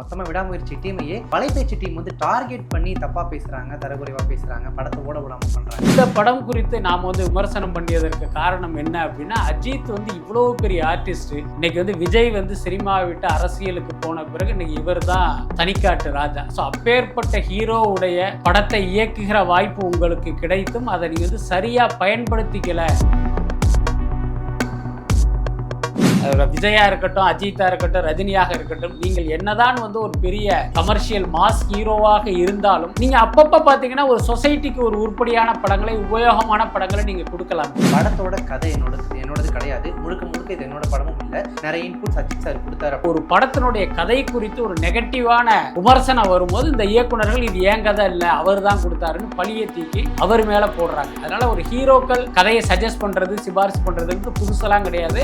மொத்தமாக விடாமுயற்சி டீமையே வலைபேச்சு டீம் வந்து டார்கெட் பண்ணி தப்பாக பேசுகிறாங்க தரக்குறைவாக பேசுகிறாங்க படத்தை ஓட விடாமல் பண்ணுறாங்க இந்த படம் குறித்து நாம் வந்து விமர்சனம் பண்ணியதற்கு காரணம் என்ன அப்படின்னா அஜித் வந்து இவ்வளோ பெரிய ஆர்டிஸ்ட் இன்னைக்கு வந்து விஜய் வந்து சினிமாவை விட்டு அரசியலுக்கு போன பிறகு இன்னைக்கு இவர் தான் தனிக்காட்டு ராஜா. ஸோ அப்பேற்பட்ட ஹீரோவுடைய படத்தை இயக்குகிற வாய்ப்பு உங்களுக்கு கிடைத்தும் அதை நீங்கள் வந்து சரியாக பயன்படுத்திக்கல. விஜயா இருக்கட்டும் அஜித்தா இருக்கட்டும் ரஜினியாக இருக்கட்டும் நீங்கள் என்னதான் வந்து ஒரு பெரிய கமர்ஷியல் மாஸ் ஹீரோவாக இருந்தாலும் நீங்க அப்பப்ப பாத்தீங்கன்னா ஒரு சொசைட்டிக்கு ஒரு உருப்படியான படங்களை உபயோகமான படங்களை நீங்க கொடுக்கலாம். படத்தோட கதை என்னோடது என்னோடது கிடையாது. முழுக்க முழுக்க இது என்னோட படமும் இல்லை. நிறைய இன்புட்ஸ் அஜித் சார் கொடுத்தாரு. ஒரு படத்தினுடைய கதை குறித்து ஒரு நெகட்டிவான விமர்சனம் வரும்போது இந்த இயக்குனர்கள் இது ஏன் கதை இல்லை அவர் தான் கொடுத்தாருன்னு பழியை தூக்கி அவர் மேல போடுறாங்க. அதனால ஒரு ஹீரோக்கள் கதையை சஜஸ்ட் பண்றது சிபாரிசு பண்றதுக்கு புதுசெல்லாம் கிடையாது.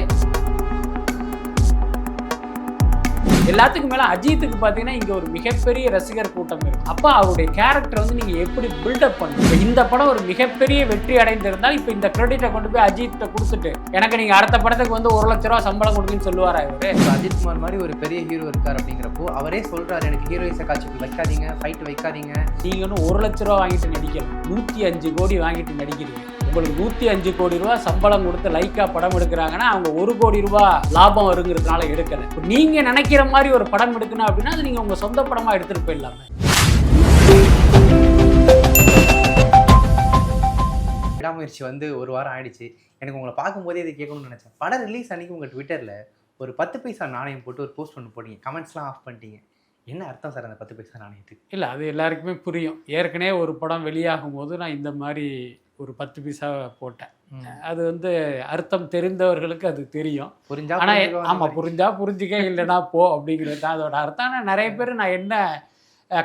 எல்லாத்துக்கும் மேல அஜித்துக்கு பாத்தீங்கன்னா இங்க ஒரு மிகப்பெரிய ரசிகர் கூட்டம் இருக்கு. அப்ப அவருடைய கேரக்டர் வந்து நீங்க எப்படி பில்டப் பண்ணுங்க இந்த படம் ஒரு மிகப்பெரிய வெற்றி அடைந்திருந்தால் இப்ப இந்த கிரெடிட்டை கொண்டு போய் அஜித்தை கொடுத்துட்டு எனக்கு நீங்க அடுத்த படத்துக்கு வந்து ஒரு லட்ச ரூபா சம்பளம் கொடுங்கன்னு சொல்லுவாரா இவரு? இப்போ அஜித் குமார் மாதிரி ஒரு பெரிய ஹீரோ இருக்கார் அப்படிங்கிறப்போ அவரே சொல்றாரு எனக்கு ஹீரோயிஸை காட்சிக்கு வைக்காதீங்க ஃபைட் வைக்காதீங்க. நீங்க ஒன்றும் ஒரு லட்ச ரூபா வாங்கிட்டு நடிக்கல. நூத்தி அஞ்சு கோடி வாங்கிட்டு நடிக்கிறீங்க. உங்களுக்கு நூத்தி அஞ்சு கோடி ரூபா சம்பளம் கொடுத்து லைக்கா படம் எடுக்கிறாங்கன்னா அவங்க ஒரு கோடி ரூபா லாபம் வருங்கிறதுனால எடுக்கல. இப்ப நீங்க நினைக்கிற மாதிரி ஒரு படம் எடுக்கணும் அப்படின்னா அது நீங்க உங்க சொந்த படமா எடுத்துட்டு போயிடலாமே. விடாமுயற்சி வந்து ஒரு வாரம் ஆயிடுச்சு. எனக்கு உங்களை பார்க்கும்போதே இதை கேட்கணும்னு நினச்சேன். படம் ரிலீஸ் அன்னைக்கு உங்கள் ட்விட்டரில் ஒரு பத்து பைசா நாணயம் போட்டு ஒரு போஸ்ட் ஒன்று போட்டீங்க. கமெண்ட்ஸ்லாம் ஆஃப் பண்ணிட்டீங்க. என்ன அர்த்தம் சார் அந்த பத்து பைசா நாணயத்துக்கு? இல்லை அது எல்லாருக்குமே புரியும். ஏற்கனவே ஒரு படம் வெளியாகும் போது நான் இந்த மாதிரி ஒரு பத்து பைசா போட்டேன். அது வந்து அர்த்தம் தெரிந்தவர்களுக்கு அது தெரியும். புரிஞ்சா ஆனா புரிஞ்சுக்கோ, ஆமா புரிஞ்சா புரிஞ்சுக்க இல்லைனா போ அப்படிங்கிறது தான் அதோட அர்த்தம். ஆனா நிறைய பேர் நான் என்ன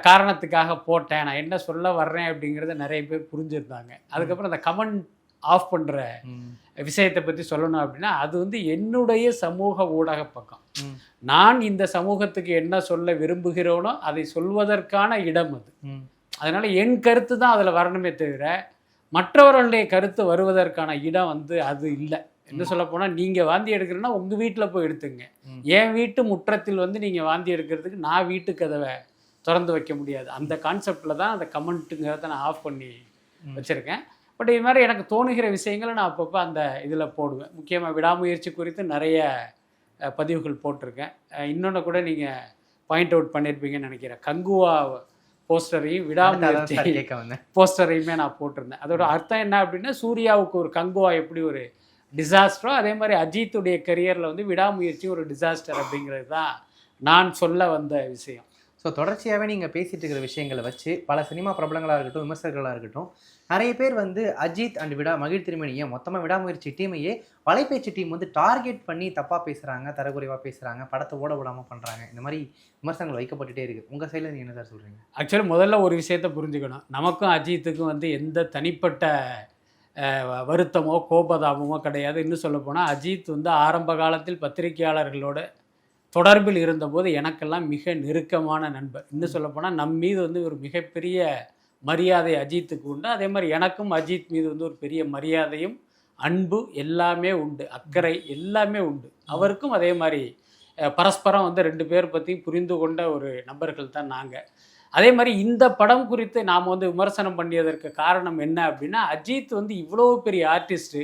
காரணத்துக்காக போட்டேன் நான் என்ன சொல்ல வர்றேன் அப்படிங்கிறத நிறைய பேர் புரிஞ்சிருந்தாங்க. அதுக்கப்புறம் அந்த கமெண்ட் ஆஃப் பண்ற ம், விஷயத்தை பத்தி சொல்லணும் அப்படின்னா அது வந்து என்னுடைய சமூக ஊடக பக்கம். நான் இந்த சமூகத்துக்கு என்ன சொல்ல விரும்புகிறோனோ அதை சொல்வதற்கான இடம் அது. அதனால என் கருத்து தான் அதில் வரணுமே தவிர மற்றவர்களுடைய கருத்து வருவதற்கான இடம் வந்து அது இல்லை. என்ன சொல்ல போனால் நீங்கள் வாந்தி எடுக்கிறீங்கன்னா உங்கள் வீட்டில் போய் எடுத்துங்க. என் வீட்டு முற்றத்தில் வந்து நீங்கள் வாந்தி எடுக்கிறதுக்கு நான் வீட்டு கதவை திறந்து வைக்க முடியாது. அந்த கான்செப்டில் தான் அந்த கமெண்ட்டுங்கிறத நான் ஆஃப் பண்ணி. வச்சுருக்கேன். பட் இது மாதிரி எனக்கு தோணுகிற விஷயங்களை நான் அப்பப்போ அந்த இதில் போடுவேன். முக்கியமாக விடாமுயற்சி குறித்து நிறைய பதிவுகள் போட்டிருக்கேன். இன்னொன்று கூட நீங்கள் பாயிண்ட் அவுட் பண்ணியிருப்பீங்கன்னு நினைக்கிறேன். கங்குவா போஸ்டரையும் விடாமுயற்சி போஸ்டரையுமே நான் போட்டிருந்தேன். அதோட அர்த்தம் என்ன அப்படின்னா சூர்யாவுக்கு ஒரு கங்குவா எப்படி ஒரு டிசாஸ்டரோ அதே மாதிரி அஜித்துடைய கரியரில் வந்து விடாமுயற்சி ஒரு டிசாஸ்டர் அப்படிங்கிறது தான் நான் சொல்ல வந்த விஷயம். ஸோ தொடர்ச்சியாகவே நீங்கள் பேசிட்டு இருக்கிற விஷயங்களை வச்சு பல சினிமா பிரபலங்களாக இருக்கட்டும் விமர்சகர்களாக இருக்கட்டும் நிறைய பேர் வந்து அஜித் அண்ட் விடா மகிழ் திருமணியை மொத்தமாக விடாமுயற்சி டீமையே வலைபேச்சு டீம் வந்து டார்கெட் பண்ணி தப்பாக பேசுகிறாங்க தரக்குறைவாக பேசுகிறாங்க படத்தை ஓட விடாமல் பண்ணுறாங்க இந்த மாதிரி விமர்சனங்கள் வைக்கப்பட்டுட்டே இருக்குது உங்கள் சைடில் நீங்கள் என்ன சார் சொல்கிறீங்க ஆக்சுவலி முதல்ல ஒரு விஷயத்த புரிஞ்சுக்கணும். நமக்கும் அஜித்துக்கும் வந்து எந்த தனிப்பட்ட வ- வருத்தமோ கோபதாபமோ கிடையாது. இன்னும் சொல்ல போனால் அஜித் வந்து ஆரம்ப காலத்தில் பத்திரிகையாளர்களோட தொடர்பில் இருந்தபோது எனக்கெல்லாம் மிக நெருக்கமான நண்பர். இன்னும் சொல்ல போனால் நம் மீது வந்து ஒரு மிகப்பெரிய மரியாதை அஜித்துக்கு உண்டு. அதே மாதிரி எனக்கும் அஜித் மீது வந்து ஒரு பெரிய மரியாதையும் அன்பு எல்லாமே உண்டு. அக்கறை எல்லாமே உண்டு. அவருக்கும் அதே மாதிரி பரஸ்பரம் வந்து ரெண்டு பேர் பற்றியும் புரிந்து கொண்ட ஒரு நபர்கள் தான் நாங்கள் அதே மாதிரி இந்த படம் குறித்து நாம் வந்து விமர்சனம் பண்ணியதற்கு காரணம் என்ன அப்படின்னா அஜித் வந்து இவ்வளோ பெரிய ஆர்டிஸ்ட்டு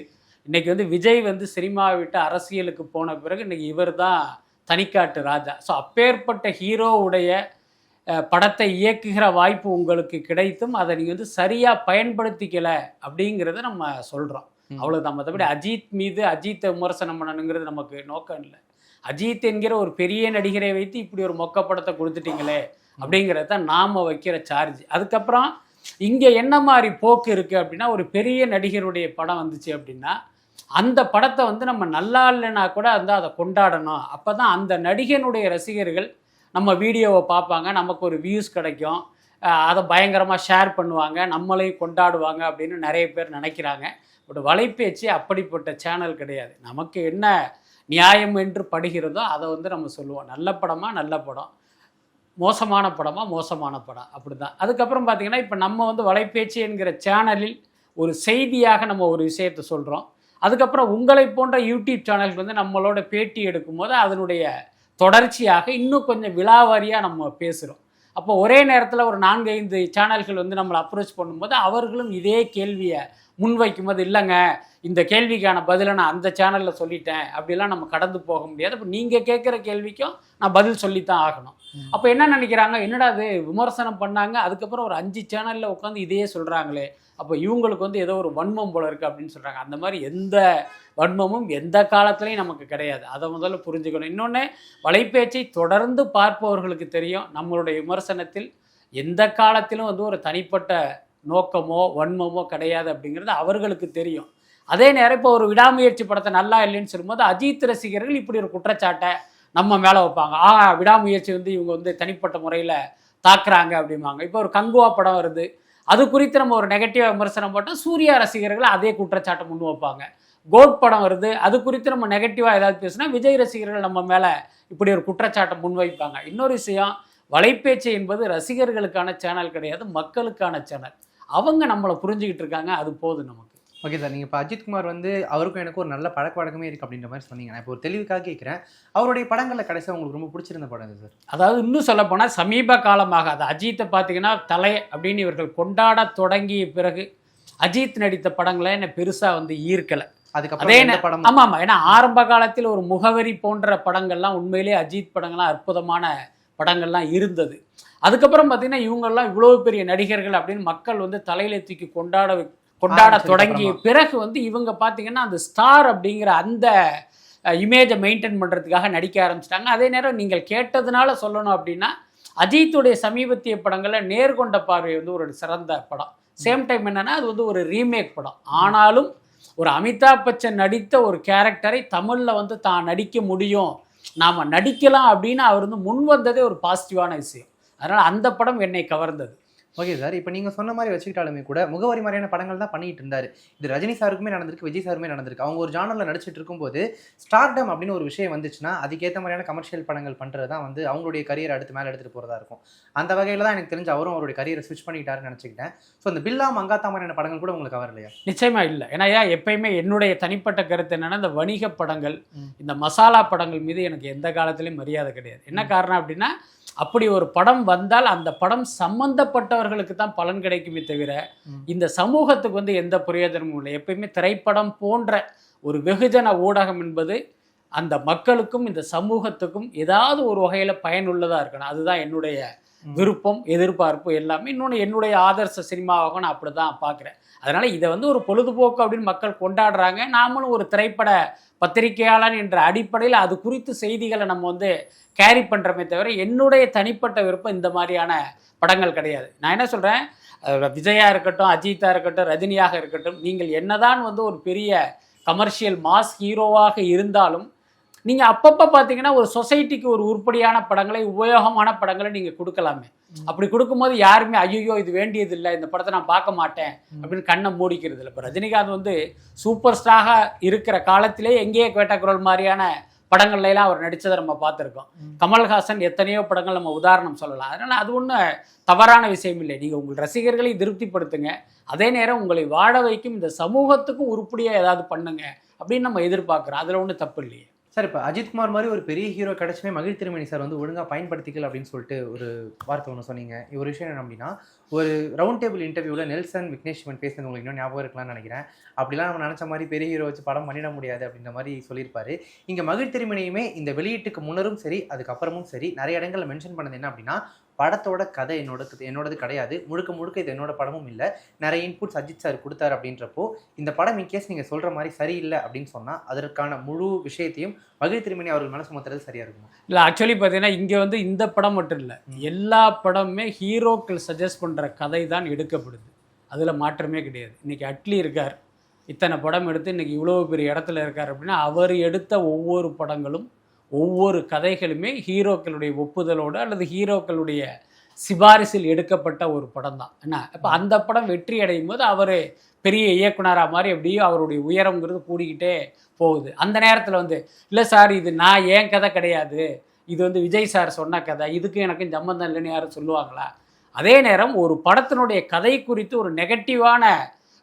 இன்னைக்கு வந்து விஜய் வந்து சினிமாவை விட்டு அரசியலுக்கு போன பிறகு இன்னைக்கு இவர் தான் தனிக்காட்டு ராஜா. ஸோ அப்பேற்பட்ட ஹீரோவுடைய படத்தை இயக்குகிற வாய்ப்பு உங்களுக்கு கிடைத்தும் அதை நீங்கள் வந்து சரியாக பயன்படுத்திக்கல அப்படிங்கிறத நம்ம சொல்கிறோம் ம். அவ்வளோதான் மற்றபடி அஜித் மீது அஜித்தை விமர்சனம் பண்ணணுங்கிறது நமக்கு நோக்கம் இல்லை. அஜித் என்கிற ஒரு பெரிய நடிகரை வைத்து இப்படி ஒரு மொக்க படத்தை கொடுத்துட்டீங்களே அப்படிங்கிறது தான் நாம் வைக்கிற சார்ஜ் அதுக்கப்புறம் இங்கே என்ன மாதிரி போக்கு இருக்குது அப்படின்னா ஒரு பெரிய நடிகருடைய படம் வந்துச்சு அப்படின்னா அந்த படத்தை வந்து நம்ம நல்லா இல்லைன்னா கூட வந்து அதை கொண்டாடணும். அப்போ தான் அந்த நடிகனுடைய ரசிகர்கள் நம்ம வீடியோவை பார்ப்பாங்க. நமக்கு ஒரு வியூஸ் கிடைக்கும். அதை பயங்கரமாக ஷேர் பண்ணுவாங்க. நம்மளையும் கொண்டாடுவாங்க அப்படின்னு நிறைய பேர் நினைக்கிறாங்க. ஒரு வலைப்பேச்சு அப்படிப்பட்ட சேனல் கிடையாது. நமக்கு என்ன நியாயம் என்று படுகிறதோ அதை வந்து நம்ம சொல்லுவோம். நல்ல படமா நல்ல படம். மோசமான படமா மோசமான படம். அப்படிதான். அதுக்கப்புறம் பார்த்தீங்கன்னா இப்போ நம்ம வந்து வலைப்பேச்சு என்கிற சேனலில் ஒரு செய்தியாக நம்ம ஒரு விஷயத்தை சொல்கிறோம் அதுக்கப்புறம் உங்களை போன்ற யூடியூப் சேனல்கள் வந்து நம்மளோட பேட்டி எடுக்கும்போது அதனுடைய தொடர்ச்சியாக இன்னும் கொஞ்சம் விலாவாரியாக நம்ம பேசுகிறோம் அப்போ ஒரே நேரத்தில் ஒரு நான்கு ஐந்து சேனல்கள் வந்து நம்மளை அப்ரோச் பண்ணும்போது அவர்களும் இதே கேள்வியை முன்வைக்கும்போது இல்லைங்க இந்த கேள்விக்கான பதிலை நான் அந்த சேனலில் சொல்லிட்டேன். அப்படிலாம் நம்ம கடந்து போக முடியாது. அப்போ நீங்கள் கேட்குற கேள்விக்கும் நான் பதில் சொல்லித்தான் ஆகணும். அப்போ என்ன நினைக்கிறாங்க? என்னடா அது விமர்சனம் பண்ணாங்க. அதுக்கப்புறம் ஒரு அஞ்சு சேனலில் உட்காந்து இதையே சொல்கிறாங்களே அப்போ இவங்களுக்கு வந்து ஏதோ ஒரு வன்மம் போல இருக்குது அப்படின்னு சொல்கிறாங்க அந்த மாதிரி எந்த வன்மமும் எந்த காலத்துலையும் நமக்கு கிடையாது. அதை முதல்ல புரிஞ்சுக்கணும். இன்னொன்று வலைப்பேச்சை தொடர்ந்து பார்ப்பவர்களுக்கு தெரியும். நம்மளுடைய விமர்சனத்தில் எந்த காலத்திலும் வந்து ஒரு தனிப்பட்ட நோக்கமோ வன்மமோ கிடையாது அப்படிங்கிறது அவர்களுக்கு தெரியும். அதே நேரம் இப்போ ஒரு விடாமுயற்சி படத்தை நல்லா இல்லைன்னு சொல்லும்போது அஜித் ரசிகர்கள் இப்படி ஒரு குற்றச்சாட்டை நம்ம மேலே வைப்பாங்க. ஆ விடாமுயற்சி வந்து இவங்க வந்து தனிப்பட்ட முறையில் தாக்குறாங்க அப்படிம்பாங்க. இப்போ ஒரு கங்குவா படம் வருது. அது குறித்து நம்ம ஒரு நெகட்டிவாக விமர்சனம் போட்டால் சூர்யா ரசிகர்கள் அதே குற்றச்சாட்டை முன் வைப்பாங்க. கோட் படம் வருது அது குறித்து நம்ம நெகட்டிவாக ஏதாவது பேசுனா விஜய் ரசிகர்கள் நம்ம மேலே இப்படி ஒரு குற்றச்சாட்டை முன்வைப்பாங்க இன்னொரு விஷயம் வலைப்பேச்சு என்பது ரசிகர்களுக்கான சேனல் கிடையாது மக்களுக்கான சேனல் அவங்க நம்மளை புரிஞ்சுக்கிட்டு இருக்காங்க அது போதும் நமக்கு. ஓகே சார் நீங்கள் இப்போ அஜித்குமார் வந்து அவருக்கும் எனக்கு ஒரு நல்ல பழக்க வழக்கமே இருக்குது அப்படின்ற மாதிரி சொன்னீங்க. நான் இப்போ ஒரு தெளிவுக்காக கேட்குறேன் அவருடைய படங்களில் கடைசியாக உங்களுக்கு ரொம்ப பிடிச்சிருந்த படம் இது சார்? அதாவது இன்னும் சொல்ல போனால் சமீப காலமாக அது அஜித்தை பார்த்தீங்கன்னா தலை அப்படின்னு இவர்கள் கொண்டாட தொடங்கிய பிறகு அஜித் நடித்த படங்களை என்ன பெருசாக வந்து ஈர்க்கலை. அதுக்கப்புறம் அதே படம்? ஆமாம் ஆமாம் ஏன்னா ஆரம்ப காலத்தில் ஒரு முகவரி போன்ற படங்கள்லாம் உண்மையிலேயே அஜித் படங்கள்லாம் அற்புதமான படங்கள்லாம் இருந்தது. அதுக்கப்புறம் பார்த்தீங்கன்னா இவங்கெல்லாம் இவ்வளோ பெரிய நடிகர்கள் அப்படின்னு மக்கள் வந்து தலையில தூக்கி கொண்டாட கொண்டாட தொடங்கிய. பிறகு வந்து இவங்க பார்த்தீங்கன்னா அந்த ஸ்டார் அப்படிங்கிற அந்த இமேஜை மெயின்டைன் பண்ணுறதுக்காக நடிக்க ஆரம்பிச்சிட்டாங்க. அதே நேரம் நீங்கள் கேட்டதுனால சொல்லணும் அப்படின்னா அஜித்துடைய சமீபத்திய படங்களில் நேர்கொண்ட பார்வை வந்து ஒரு சிறந்த படம். சேம் டைம் என்னன்னா அது வந்து ஒரு ரீமேக் படம். ஆனாலும் ஒரு அமிதாப் பச்சன் நடித்த ஒரு கேரக்டரை தமிழில் வந்து தான் நடிக்க முடியும் நாம் நடிக்கலாம் அப்படின்னு அவர் வந்து முன் வந்ததே ஒரு பாசிட்டிவான விஷயம். அதனால் அந்த படம் என்னை கவர்ந்தது. ஓகே சார் இப்போ நீங்கள் சொன்ன மாதிரி வச்சுக்கிட்டாலுமே கூட முகவரி மாதிரியான படங்கள் தான் பண்ணிட்டு இருந்தாரு. இது ரஜினி சாருக்குமே நடந்திருக்கு விஜய் சாருமே நடந்திருக்கு. அவங்க ஒரு ஜானரில் நடிச்சிட்டு இருக்கும்போது ஸ்டார்டம் அப்படின்னு ஒரு விஷயம் வந்துச்சுன்னா அதுக்கேற்ற மாதிரியான கமர்ஷியல் படங்கள் பண்ணுறது தான் வந்து அவங்களுடைய கரியர் அடுத்து மேலே எடுத்துகிட்டு போகிறதா இருக்கும். அந்த வகையில் தான் எனக்கு தெரிஞ்சு அவரும் அவருடைய கரியரை ஸ்விட்ச் பண்ணிட்டாருன்னு நினச்சிக்கிட்டேன். ஸோ இந்த பில்லா மங்காத்தா மாதிரியான படங்கள் கூட உங்களுக்கு கவர் இல்லையா? நிச்சயமா இல்லை. ஏன்னா ஏன் எப்பயுமே என்னுடைய தனிப்பட்ட கருத்து என்னன்னா இந்த வணிக படங்கள். இந்த மசாலா படங்கள் மீது எனக்கு எந்த காலத்திலையும் மரியாதை கிடையாது. என்ன காரணம் அப்படின்னா அப்படி ஒரு படம் வந்தால் அந்த படம் சம்பந்தப்பட்டவர்களுக்கு தான் பலன் கிடைக்குமே தவிர. இந்த சமூகத்துக்கு வந்து எந்த பிரயோஜனமும் இல்லை எப்பயுமே திரைப்படம் போன்ற ஒரு வெகுஜன ஊடகம் என்பது அந்த மக்களுக்கும் இந்த சமூகத்துக்கும் ஏதாவது ஒரு வகையில் பயனுள்ளதாக இருக்கணும் அதுதான் என்னுடைய. விருப்பம் எதிர்பார்ப்பு எல்லாமே இன்னொன்று என்னுடைய ஆதர்ச சினிமாவாக நான் அப்படி தான் பார்க்குறேன். அதனால் இதை வந்து ஒரு பொழுதுபோக்கு அப்படின்னு மக்கள் கொண்டாடுறாங்க. நாமளும் ஒரு திரைப்பட பத்திரிகையாளர் என்ற அடிப்படையில் அது குறித்து செய்திகளை நம்ம வந்து கேரி பண்ணுறமே தவிர என்னுடைய தனிப்பட்ட விருப்பம் இந்த மாதிரியான படங்கள் கிடையாது. நான் என்ன சொல்கிறேன் விஜயா இருக்கட்டும் அஜித்தாக இருக்கட்டும் ரஜினியாக இருக்கட்டும் நீங்கள் என்னதான் வந்து ஒரு பெரிய கமர்ஷியல் மாஸ் ஹீரோவாக இருந்தாலும் நீங்கள் அப்பப்போ பார்த்தீங்கன்னா ஒரு சொசைட்டிக்கு ஒரு உருப்படியான படங்களை உபயோகமான படங்களை நீங்கள் கொடுக்கலாமே. அப்படி கொடுக்கும்போது யாருமே ஐயோ இது வேண்டியது இல்லை இந்த படத்தை நான் பார்க்க மாட்டேன் அப்படின்னு கண்ணை மூடிக்கிறது இல்லை இப்போ ரஜினிகாந்த் வந்து சூப்பர் ஸ்டாராக இருக்கிற காலத்திலே எங்கேயே கேட்ட குரல் மாதிரியான படங்கள்ல எல்லாம் அவர் நடித்ததை நம்ம பார்த்துருக்கோம். கமல்ஹாசன் எத்தனையோ படங்கள் நம்ம உதாரணம் சொல்லலாம். அதனால் அது ஒன்றும் தவறான விஷயம் இல்லை. நீங்கள் உங்கள் ரசிகர்களை திருப்திப்படுத்துங்க. அதே நேரம் உங்களை வாழ வைக்கும் இந்த சமூகத்துக்கும் உருப்படியாக ஏதாவது பண்ணுங்க அப்படின்னு நம்ம எதிர்பார்க்குறோம். அதில் ஒன்றும் தப்பு இல்லையே. சார் இப்போ அஜித்குமார் மாதிரி ஒரு பெரிய ஹீரோ கிடைச்சுமே மகிழ் திருமணி சார் வந்து ஒழுங்காக பயன்படுத்திக்கல அப்படின்னு சொல்லிட்டு ஒரு வார்த்தை ஒன்று சொன்னீங்க. ஒரு விஷயம் என்ன அப்படின்னா ஒரு ரவுண்ட் டேபிள் இன்டர்வியூவில் நெல்சன் விக்னேஷ் சிவன் பேசுனது உங்களுக்கு இன்னும் ஞாபகம் இருக்கலாம்னு நினைக்கிறேன். அப்படிலாம் நம்ம நினச்ச மாதிரி பெரிய ஹீரோ வச்சு படம் பண்ணிட முடியாது அப்படின்ற மாதிரி சொல்லியிருப்பாரு. இங்கே மகிழ் திருமணியுமே இந்த வெளியீட்டுக்கு முன்னரும் சரி அதுக்கப்புறமும் சரி நிறைய இடங்களில் மென்ஷன் பண்ணது என்ன அப்படின்னா படத்தோட கதை என்னோட என்னோடது கிடையாது. முழுக்க முழுக்க இது என்னோட படமும் இல்லை. நிறைய இன்புட்ஸ் அஜித் சார் கொடுத்தாரு அப்படின்றப்போ இந்த படம் இன்கேஸ் நீங்கள் சொல்கிற மாதிரி சரியில்லை அப்படின்னு சொன்னால் அதற்கான முழு விஷயத்தையும் மகிழ் திருமணி அவர்கள் மேலே சுமத்துறது சரியாக இருக்குமா? இல்லை ஆக்சுவலி பார்த்தீங்கன்னா இங்கே வந்து இந்த படம் மட்டும் இல்லை. எல்லா படமுமே ஹீரோக்கள் சஜஸ்ட் பண்ணுற கதை தான் எடுக்கப்படுது. அதில் மாற்றமே கிடையாது. இன்றைக்கி அட்லி இருக்கார். இத்தனை படம் எடுத்து இன்றைக்கி இவ்வளோ பெரிய இடத்துல இருக்கார் அப்படின்னா அவர் எடுத்த ஒவ்வொரு படங்களும் ஒவ்வொரு கதைகளுமே ஹீரோக்களுடைய ஒப்புதலோடு அல்லது ஹீரோக்களுடைய சிபாரிசில் எடுக்கப்பட்ட ஒரு படம் தான். என்ன? இப்போ அந்த படம் வெற்றி அடையும் போது அவர் பெரிய இயக்குனராக மாதிரி எப்படியோ அவருடைய உயரங்கிறது கூடிக்கிட்டே போகுது. அந்த நேரத்தில் வந்து இல்லை சார் இது நான் ஏன் கதை கிடையாது? இது வந்து விஜய் சார் சொன்ன கதை. இதுக்கும் எனக்கும் சம்மந்தம் இல்லைன்னு யாரும் சொல்லுவாங்களா? அதே நேரம் ஒரு படத்தினுடைய கதை குறித்து ஒரு நெகட்டிவான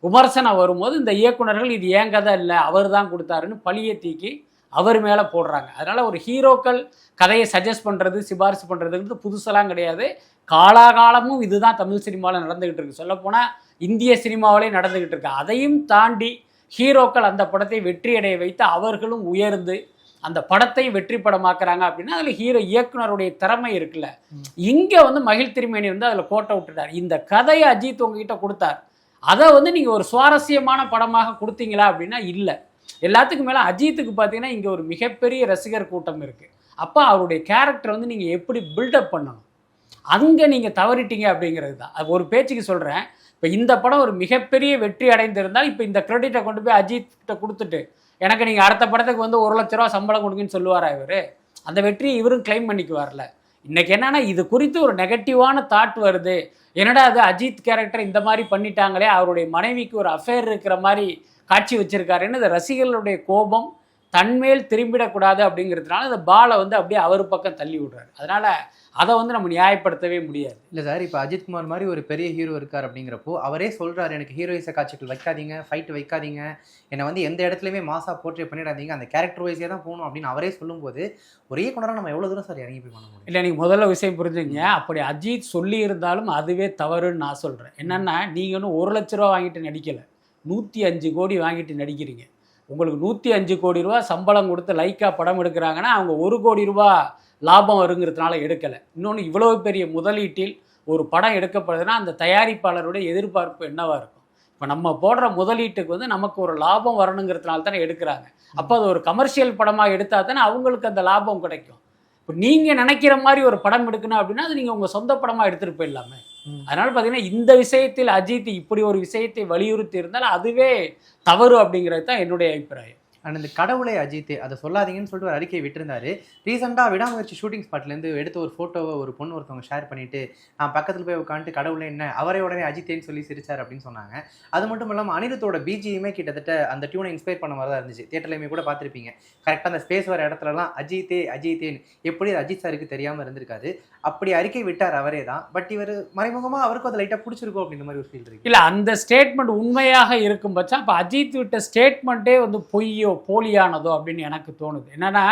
விமர்சனம் வரும்போது இந்த இயக்குனர்கள் இது ஏன் கதை இல்லை? அவர் தான் கொடுத்தாருன்னு பழியை தீக்கி அவர் மேலே போடுறாங்க. அதனால் ஒரு ஹீரோக்கள் கதையை சஜஸ்ட் பண்ணுறது சிபாரிசு பண்ணுறதுங்கிறது புதுசெல்லாம் கிடையாது. காலாகாலமும் இதுதான் தமிழ் சினிமாவில் நடந்துக்கிட்டு இருக்கு. சொல்லப்போனால் இந்திய சினிமாவிலே நடந்துக்கிட்டு இருக்கு. அதையும் தாண்டி ஹீரோக்கள் அந்த படத்தை வெற்றியடைய வைத்து அவர்களும் உயர்ந்து அந்த படத்தை வெற்றி படமாக்குறாங்க அப்படின்னா அதில் ஹீரோ இயக்குனருடைய திறமை இருக்குல்ல. இங்கே வந்து மகிழ் திருமேனி வந்து அதில் கோட்டை விட்டுட்டார். இந்த கதையை அஜித் உங்ககிட்ட கொடுத்தார். அதை வந்து நீங்கள் ஒரு சுவாரஸ்யமான படமாக கொடுத்தீங்களா அப்படின்னா இல்லை. எல்லாத்துக்கும் மேலே அஜித்துக்கு பார்த்தீங்கன்னா இங்கே ஒரு மிகப்பெரிய ரசிகர் கூட்டம் இருக்குது அப்போ அவருடைய கேரக்டர் வந்து நீங்கள் எப்படி பில்டப் பண்ணணும்? அங்கே நீங்கள் தவறிட்டீங்க அப்படிங்கிறது தான். அது ஒரு பேச்சுக்கு சொல்கிறேன் இப்போ இந்த படம் ஒரு மிகப்பெரிய வெற்றி அடைந்திருந்தால் இப்போ இந்த கிரெடிட்டை கொண்டு போய் அஜித் கிட்ட கொடுத்துட்டு எனக்கு நீங்கள் அடுத்த படத்துக்கு வந்து ஒரு லட்ச ரூபா சம்பளம் கொடுங்கன்னு சொல்லுவாரா இவர்? அந்த வெற்றியை இவரும் கிளைம் பண்ணிக்குவார்ல. இன்றைக்கி என்னென்னா இது குறித்து ஒரு நெகட்டிவான தாட் வருது. என்னடா அது அஜித் கேரக்டர் இந்த மாதிரி பண்ணிட்டாங்களே அவருடைய மனைவிக்கு ஒரு அஃபேர் இருக்கிற மாதிரி காட்சி வச்சிருக்காருன்னு இந்த ரசிகர்களுடைய கோபம் தன்மேல் திரும்பிடக்கூடாது அப்படிங்கிறதுனால இந்த பாலை வந்து அப்படியே அவர் பக்கம் தள்ளி விடுறாரு. அதனால அதை வந்து நம்ம நியாயப்படுத்தவே முடியாது. இல்லை சார் இப்போ அஜித் குமார் மாதிரி ஒரு பெரிய ஹீரோ இருக்கார் அப்படிங்கிறப்போ அவரே சொல்றாரு எனக்கு ஹீரோயிச காட்சிகள் வைக்காதீங்க ஃபைட் வைக்காதீங்க. என்னை வந்து எந்த இடத்துலையுமே மாசா போர்ட்ரே பண்ணிடாதீங்க. அந்த கேரக்டர் வைஸே தான் போகணும் அப்படின்னு அவரே சொல்லும்போது ஒரே கொண்டாட நம்ம எவ்வளோ தூரம் சார் இறங்கி போய் பண்ண முடியும்? இல்லை நீங்கள் முதல்ல விஷயம் புரிஞ்சுங்க. அப்படி அஜித் சொல்லி இருந்தாலும் அதுவே தவறுன்னு நான் சொல்கிறேன் என்னென்னா நீங்கள் ஒன்றும் ஒரு லட்ச ரூபா வாங்கிட்டு நடிக்கலை. நூற்றி அஞ்சு கோடி வாங்கிட்டு நடிக்கிறீங்க. உங்களுக்கு நூற்றி அஞ்சு கோடி ரூபா சம்பளம் கொடுத்து லைக்காக படம் எடுக்கிறாங்கன்னா அவங்க ஒரு கோடி ரூபா லாபம் வருங்கிறதுனால எடுக்கலை. இன்னொன்று இவ்வளோ பெரிய முதலீட்டில் ஒரு படம் எடுக்கப்படுதுன்னா அந்த தயாரிப்பாளருடைய எதிர்பார்ப்பு என்னவாக இருக்கும்? இப்போ நம்ம போடுற முதலீட்டுக்கு வந்து நமக்கு ஒரு லாபம் வரணுங்கிறதுனால தானே எடுக்கிறாங்க. அப்போ அது ஒரு கமர்ஷியல் படமாக எடுத்தால் தானே அவங்களுக்கு அந்த லாபம் கிடைக்கும். இப்போ நீங்கள் நினைக்கிற மாதிரி ஒரு படம் எடுக்கணும் அப்படின்னா அது நீங்கள் உங்கள் சொந்த படமாக எடுத்துகிட்டு போயிடலாமே. அதனால பார்த்தீங்கன்னா இந்த விஷயத்தில் அஜித் இப்படி ஒரு விஷயத்தை வலியுறுத்தி இருந்தால் அதுவே தவறு அப்படிங்கிறது தான் என்னுடைய அபிப்பிராயம் அண்ட் இந்த கடவுளை அஜித் அதை சொல்லாதீங்கன்னு சொல்லிட்டு ஒரு அறிக்கை விட்டிருந்தாரு. ரீசெண்டாக விடாமுயற்சி ஷூட்டிங் ஸ்பாட்லேருந்து எடுத்த ஒரு ஃபோட்டோவை ஒரு பொண்ணு ஒருத்தவங்க ஷேர் பண்ணிட்டு நான் பக்கத்தில் போய் உட்காந்துட்டு கடவுளை என்ன அவரே உடனே அஜித்தேன்னு சொல்லி சிரிச்சார் அப்படின்னு சொன்னாங்க. அது மட்டும் இல்லாமல் அனிருத்தோட பிஜியுமே கிட்டத்தட்ட அந்த டியூனை இன்ஸ்பயர் பண்ண மாதிரி தான் இருந்துச்சு தேட்டர்லையுமே கூட பார்த்துருப்பீங்க. கரெக்டாக அந்த ஸ்பேஸ் வர இடத்துலலாம் அஜித்தே அஜித்தேன்னு எப்படி அஜித் சாருக்கு தெரியாமல் இருந்திருக்காது அப்படி அறிக்கை விட்டார் அவரே தான். பட் இவர் மறைமுகமாக அவருக்கும் அது லைட்டாக பிடிச்சிருக்கும் அப்படின்ற மாதிரி ஒரு ஃபீல் இருக்கு. இல்லை அந்த ஸ்டேட்மெண்ட் உண்மையாக இருக்கும் பட்சம் அப்போ அஜித் விட்ட ஸ்டேட்மெண்ட்டே வந்து பொய்யோ போலியானதோ அப்படின்னு எனக்கு தோணுது. என்னென்னா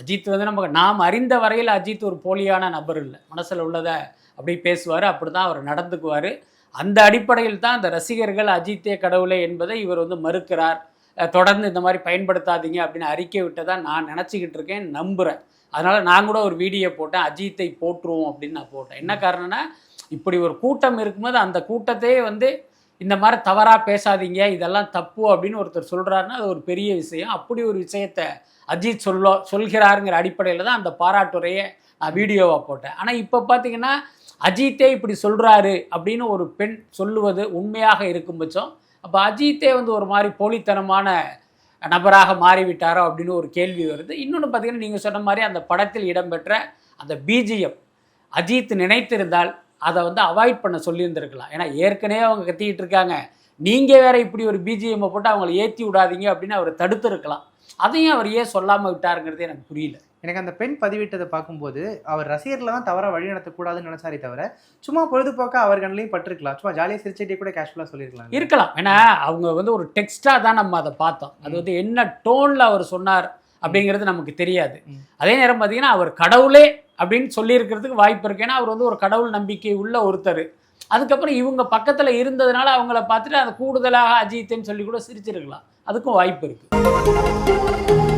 அஜித் வந்து நம்ம நாம் அறிந்த வரையில் அஜித் ஒரு போலியான நபர் இல்லை. மனசில் உள்ளதை அப்படி பேசுவார் அப்படி தான் அவர் நடந்துக்குவார். அந்த அடிப்படையில் தான் அந்த ரசிகர்கள் அஜித்தே கடவுளே என்பதை இவர் வந்து மறுக்கிறார். தொடர்ந்து இந்த மாதிரி பயன்படுத்தாதீங்க அப்படின்னு அறிக்கை விட்டதா நான் நினச்சிக்கிட்டு இருக்கேன் நம்புகிறேன் அதனால் நான் கூட ஒரு வீடியோ போட்டேன் அஜித்தை போற்றுவோம் அப்படின்னு நான் போட்டேன். என்ன காரணம்னா இப்படி ஒரு கூட்டம் இருக்கும்போது அந்த கூட்டத்தையே வந்து இந்த மாதிரி தவறாக பேசாதீங்க இதெல்லாம் தப்பு அப்படின்னு ஒருத்தர் சொல்கிறாருன்னா அது ஒரு பெரிய விஷயம். அப்படி ஒரு விஷயத்தை அஜித் சொல்ல சொல்கிறாருங்கிற அடிப்படையில் தான் அந்த பாராட்டுரையை நான் வீடியோவாக போட்டேன். ஆனால் இப்போ பார்த்தீங்கன்னா அஜித்தே இப்படி சொல்கிறாரு அப்படின்னு ஒரு பெண் சொல்லுவது உண்மையாக இருக்கும் பட்சம். அப்போ அஜித்தே வந்து ஒரு மாதிரி போலித்தனமான நபராக மாறிவிட்டாரோ அப்படின்னு ஒரு கேள்வி வருது. இன்னொன்று பார்த்தீங்கன்னா நீங்கள் சொன்ன மாதிரி அந்த படத்தில் இடம்பெற்ற அந்த பிஜிஎம் அஜித் நினைத்திருந்தால் அதை வந்து அவாய்ட் பண்ண சொல்லியிருந்திருக்கலாம். ஏன்னா ஏற்கனவே அவங்க கத்திக்கிட்டு இருக்காங்க. நீங்கள் வேற இப்படி ஒரு பிஜிஎம்மை போட்டு அவங்கள ஏற்றி விடாதீங்க அப்படின்னு அவர் தடுத்திருக்கலாம். அதையும் அவர் ஏன் சொல்லாமல் விட்டாருங்கிறது எனக்கு புரியல. எனக்கு அந்த பெண் பதிவிட்டதை பார்க்கும்போது அவர் ரசிகர்களை தான் தவறாக வழி நடத்தக்கூடாதுன்னு நினைச்சாரே தவிர சும்மா பொழுதுபோக்கா அவர் கண்ணிலையும் பட்டிருக்கலாம். சும்மா ஜாலியாக சிரிச்சிட்டே கூட கேஷுவலாக சொல்லியிருக்கலாம். இருக்கலாம். ஏன்னா அவங்க வந்து ஒரு டெக்ஸ்டாக தான் நம்ம அதை பார்த்தோம். அது வந்து என்ன டோனில் அவர் சொன்னார் அப்படிங்கிறது நமக்கு தெரியாது. அதே நேரம் பார்த்தீங்கன்னா அவர் கடவுளே அப்படின்னு சொல்லியிருக்கிறதுக்கு வாய்ப்பு இருக்கு. ஏன்னா அவர் வந்து ஒரு கடவுள் நம்பிக்கை உள்ள ஒருத்தர். அதுக்கப்புறம் இவங்க பக்கத்தில் இருந்ததுனால அவங்கள பார்த்துட்டு அது கூடுதலாக அஜித்துன்னு சொல்லி கூட சிரிச்சிருக்கலாம். அதுக்கும் வாய்ப்பு இருக்குது